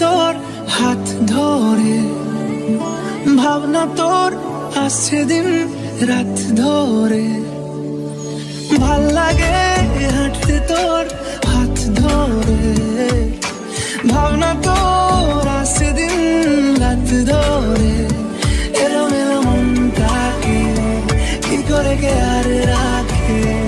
তোর হাত ধরে। ভাবনা তোর আসছে দিন রাত ধরে। ভালো লাগে হাঁটতে তোর হাত ধরে। ভাবনা তোর আসছে দিন রাত ধরে। এরম মেলো মনটাকে কি করে কে আর রাখে?